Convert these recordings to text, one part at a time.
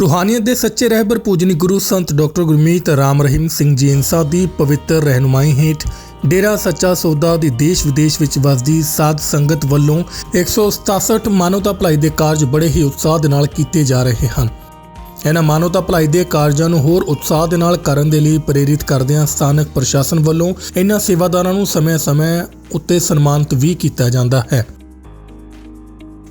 ਰੂਹਾਨੀਅਤ ਦੇ ਸੱਚੇ ਰਹਿਬਰ ਪੂਜਨੀ ਗੁਰੂ ਸੰਤ ਡਾਕਟਰ ਗੁਰਮੀਤ ਰਾਮ ਰਹੀਮ ਸਿੰਘ ਜੀ ਇਨਸਾ ਦੀ ਪਵਿੱਤਰ ਰਹਿਨੁਮਾਈ ਹੇਠ ਡੇਰਾ ਸੱਚਾ ਸੌਦਾ ਦੀ ਦੇਸ਼ ਵਿਦੇਸ਼ ਵਿੱਚ ਵਸਦੀ ਸਾਧ ਸੰਗਤ ਵੱਲੋਂ 167 ਮਾਨਵਤਾ ਭਲਾਈ ਦੇ ਕਾਰਜ ਬੜੇ ਹੀ ਉਤਸ਼ਾਹ ਦੇ ਨਾਲ ਕੀਤੇ ਜਾ ਰਹੇ ਹਨ। ਇਹਨਾਂ ਮਾਨਵਤਾ ਭਲਾਈ ਦੇ ਕਾਰਜਾਂ ਨੂੰ ਹੋਰ ਉਤਸ਼ਾਹ ਦੇ ਨਾਲ ਕਰਨ ਦੇ ਲਈ ਪ੍ਰੇਰਿਤ ਕਰਦਿਆਂ ਸਥਾਨਕ ਪ੍ਰਸ਼ਾਸਨ ਵੱਲੋਂ ਇਹਨਾਂ ਸੇਵਾਦਾਰਾਂ ਨੂੰ ਸਮੇਂ-ਸਮੇਂ ਉੱਤੇ ਸਨਮਾਨਿਤ ਵੀ ਕੀਤਾ ਜਾਂਦਾ ਹੈ।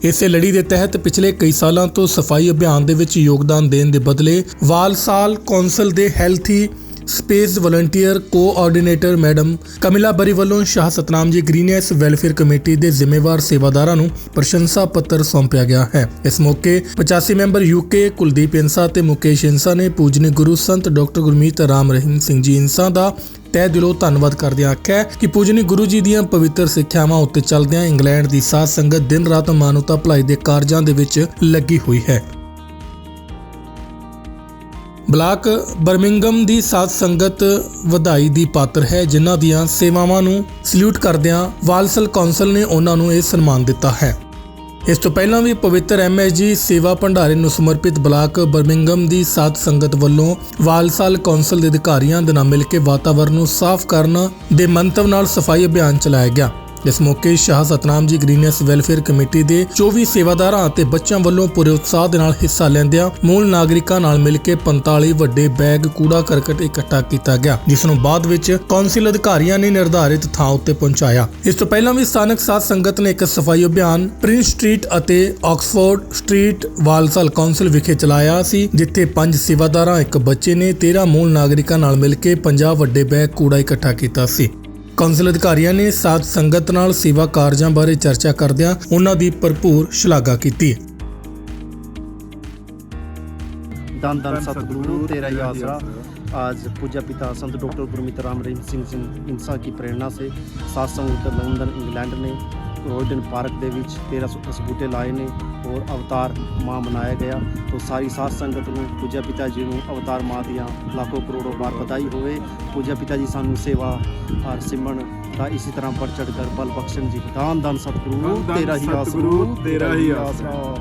ਇਸੇ ਲੜੀ ਦੇ ਤਹਿਤ ਪਿਛਲੇ ਕਈ ਸਾਲਾਂ ਤੋਂ ਸਫ਼ਾਈ ਅਭਿਆਨ ਦੇ ਵਿੱਚ ਯੋਗਦਾਨ ਦੇਣ ਦੇ ਬਦਲੇ ਵਾਲਸਾਲ ਕੌਂਸਲ ਦੇ healthy space volunteer coordinator madam Camilla Bury ਵੱਲੋਂ ਸ਼ਾਹ ਸਤਨਾਮ ਜੀ ਗ੍ਰੀਨੈਸ ਵੈਲਫੇਅਰ ਕਮੇਟੀ ਦੇ ਜ਼ਿੰਮੇਵਾਰ ਸੇਵਾਦਾਰਾਂ ਨੂੰ ਪ੍ਰਸ਼ੰਸਾ ਪੱਤਰ ਸੌਂਪਿਆ ਗਿਆ ਹੈ। ਇਸ ਮੌਕੇ 85 ਮੈਂਬਰ ਯੂਕੇ ਕੁਲਦੀਪ ਇੰਸਾ ਤੇ ਮੁਕੇਸ਼ ਇੰਸਾ ਨੇ ਪੂਜਨੀ ਗੁਰੂ ਸੰਤ ਡਾਕਟਰ ਗੁਰਮੀਤ ਰਾਮ ਰਹੀਮ ਸਿੰਘ ਜੀ ਇੰਸਾ ਦਾ ਤਹਿ ਦਿਲੋਂ ਧੰਨਵਾਦ ਕਰਦਿਆਂ ਆਖਿਆ ਕਿ ਪੂਜਨੀ ਗੁਰੂ ਜੀ ਦੀਆਂ ਪਵਿੱਤਰ ਸਿੱਖਿਆਵਾਂ ਉੱਤੇ ਚੱਲਦਿਆਂ ਇੰਗਲੈਂਡ ਦੀ ਸਾਧ ਸੰਗਤ ਦਿਨ ਰਾਤ ਮਾਨਵਤਾ ਭਲਾਈ ਦੇ ਕਾਰਜਾਂ ਦੇ ਵਿੱਚ ਲੱਗੀ ਹੋਈ ਹੈ। ਬਲਾਕ ਬਰਮਿੰਗਮ ਦੀ ਸਾਧ ਸੰਗਤ ਵਧਾਈ ਦੀ ਪਾਤਰ ਹੈ, ਜਿਨ੍ਹਾਂ ਦੀਆਂ ਸੇਵਾਵਾਂ ਨੂੰ ਸਲੂਟ ਕਰਦਿਆਂ ਵਾਲਸਲ ਕੌਂਸਲ ਨੇ ਉਹਨਾਂ ਨੂੰ ਇਹ ਸਨਮਾਨ ਦਿੱਤਾ ਹੈ। ਇਸ ਤੋਂ ਪਹਿਲਾਂ ਵੀ ਪਵਿੱਤਰ ਐਮਐਸਜੀ ਸੇਵਾ ਭੰਡਾਰੇ ਨੂੰ ਸਮਰਪਿਤ ਬਲਾਕ ਬਰਮਿੰਗਮ ਦੀ ਸਾਧ ਸੰਗਤ ਵੱਲੋਂ ਵਾਲਸਲ ਕੌਂਸਲ ਦੇ ਅਧਿਕਾਰੀਆਂ ਦੇ ਨਾਲ ਮਿਲ ਕੇ ਵਾਤਾਵਰਣ ਨੂੰ ਸਾਫ਼ ਕਰਨ ਦੇ ਮੰਤਵ ਨਾਲ ਸਫ਼ਾਈ ਅਭਿਆਨ ਚਲਾਇਆ ਗਿਆ। ਇਸ ਮੌਕੇ ਸ਼ਾਹ ਸਤਨਾਮ ਜੀ ਗ੍ਰੀਨੈਸ ਵੈਲਫੇਅਰ ਕਮੇਟੀ ਦੇ 24 ਸੇਵਾਦਾਰਾਂ ਅਤੇ ਬੱਚਿਆਂ ਵੱਲੋਂ ਪੂਰੇ ਉਤਸ਼ਾਹ ਦੇ ਨਾਲ ਹਿੱਸਾ ਲੈਂਦਿਆਂ ਮੂਲ ਨਾਗਰਿਕਾਂ ਨਾਲ ਮਿਲ ਕੇ 45 ਵੱਡੇ ਬੈਗ, ਕੂੜਾ ਕਰਕਟ ਇਕੱਠਾ ਕੀਤਾ ਗਿਆ, ਜਿਸ ਨੂੰ ਬਾਅਦ ਵਿੱਚ ਕੌਂਸਲ ਅਧਿਕਾਰੀਆਂ ਨੇ ਨਿਰਧਾਰਿਤ ਥਾਂ ਉੱਤੇ ਪਹੁੰਚਾਇਆ। ਇਸ ਤੋਂ ਪਹਿਲਾਂ ਵੀ ਸਥਾਨਕ ਸਾਧ ਸੰਗਤ ਨੇ ਇੱਕ ਸਫ਼ਾਈ ਅਭਿਆਨ ਪ੍ਰਿੰਸ ਸਟਰੀਟ ਅਤੇ ਆਕਸਫੋਰਡ ਸਟਰੀਟ ਵਾਲਸਲ ਕੌਂਸਲ ਵਿਖੇ ਚਲਾਇਆ ਸੀ, ਜਿੱਥੇ ਪੰਜ ਸੇਵਾਦਾਰਾਂ, ਇੱਕ ਬੱਚੇ ਨੇ 13 ਮੂਲ ਨਾਗਰਿਕਾਂ ਨਾਲ ਮਿਲ ਕੇ 50 ਵੱਡੇ ਬੈਗ, ਕੂੜਾ ਇਕੱਠਾ ਕੀਤਾ ਸੀ। ਕੌਂਸਲ ਅਧਿਕਾਰੀਆਂ ਨੇ ਸਾਧ ਸੰਗਤ ਨਾਲ ਸੇਵਾ ਕਾਰਜਾਂ ਬਾਰੇ ਚਰਚਾ ਕਰਦਿਆਂ ਉਹਨਾਂ ਦੀ ਭਰਪੂਰ ਸ਼ਲਾਘਾ ਕੀਤੀ धन धन सतगुरु तेरा ही आसरा आज पूजा पिता संत डॉक्टर गुरमीत राम रहीम सिंह सिंह इंसा की प्रेरणा से सात संयुक्त लंदन इंग्लैंड ने ਰੋਇਡਨ ਪਾਰਕ ਦੇ ਵਿੱਚ 1310 ਬੂਟੇ ਲਾਏ ਨੇ ਔਰ ਅਵਤਾਰ ਮਾਂ ਮਨਾਇਆ ਗਿਆ। ਤੋਂ ਸਾਰੀ ਸਾਧ ਸੰਗਤ ਨੂੰ ਪੂਜਾ ਪਿਤਾ ਜੀ ਨੂੰ ਅਵਤਾਰ ਮਾਂ ਦੀਆਂ ਲੱਖੋ ਕਰੋੜੋ ਵਾਰ ਵਧਾਈ ਹੋਵੇ। ਪੂਜਾ ਪਿਤਾ ਜੀ ਸਾਨੂੰ ਸੇਵਾ ਔਰ ਸਿਮਰਨ ਦਾ ਇਸੇ ਤਰ੍ਹਾਂ ਪਰ ਕਰ ਬਲ ਬਖਸ਼ਣ ਜੀ। ਦਾਨ ਦਾਨ ਸਤਿਗੁਰੂ ਤੇਰਾ ਹੀ ਆਸਰਾ। ਤੇਰਾ ਹੀ ਆਸਰਾ।